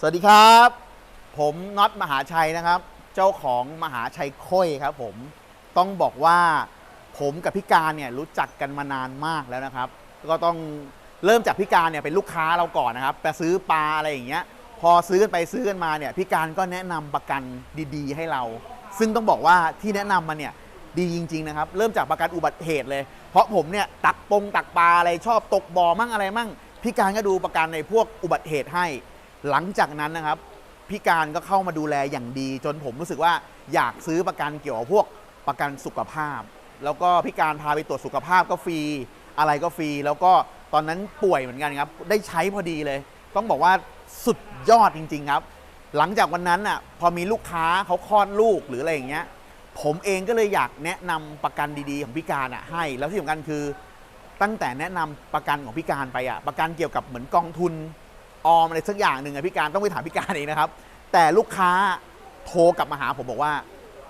สวัสดีครับ ผมน็อตมหาชัยนะครับ เจ้าของมหาชัยค่อยครับ ผมต้องบอกว่าผมกับพี่การเนี่ยรู้จักกันมานานมากแล้วนะครับ ก็ต้องเริ่มจากพี่การเนี่ยเป็นลูกค้าเราก่อนนะครับไปซื้อปลาอะไรอย่างเงี้ย พอซื้อกันไปซื้อกันมาเนี่ยพี่การก็แนะนำประกันดีๆ ให้เรา ซึ่งต้องบอกว่าที่แนะนำมาเนี่ยดีจริง ๆ นะครับ เริ่มจากประกันอุบัติเหตุเลย เพราะผมเนี่ยตักปงตักปลาอะไรชอบตกบ่อมั่งอะไรมั่งพี่การก็ดูประกันในพวกอุบัติเหตุให้ หลังจากนั้นนะครับ พี่การก็เข้ามาดูแลอย่างดี จนผมรู้สึกว่าอยากซื้อประกันเกี่ยวกับพวกประกันสุขภาพ แล้วก็พี่การพาไปตรวจสุขภาพก็ฟรีอะไรก็ฟรี แล้วก็ตอนนั้นป่วยเหมือนกันครับ ได้ใช้พอดีเลย ต้องบอกว่าสุดยอดจริง ๆครับ หลังจากวันนั้นน่ะพอมีลูกค้าเขาคลอดลูกหรืออะไรอย่างเงี้ยผมเองก็เลยอยากแนะนำประกันดีๆ ของพี่การอะให้ แล้วที่สำคัญคือตั้งแต่แนะนำประกันของพี่การไปอะประกันเกี่ยวกับเหมือนกองทุน ออมอะไรสักอย่างหนึ่งอะพี่การต้องไปถามพี่การเองนะครับ แต่ลูกค้าโทรกลับมาหาผมบอกว่า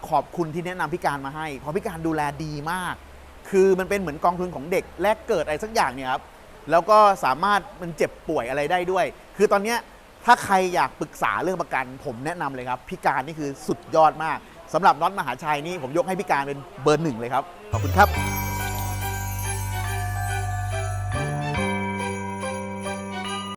ขอบคุณที่แนะนำพี่การมาให้เพราะพี่การดูแลดีมาก คือมันเป็นเหมือนกองทุนของเด็กแลกเกิดอะไรสักอย่างเนี่ยครับแล้วก็สามารถมันเจ็บป่วยอะไรได้ด้วย คือตอนเนี้ยถ้าใครอยากปรึกษาเรื่องประกัน ผมแนะนำเลยครับพี่การนี่คือสุดยอดมากสำหรับน็อตมหาชัยนี่ผมยกให้พี่การเป็นเบอร์หนึ่งเลยครับขอบคุณครับ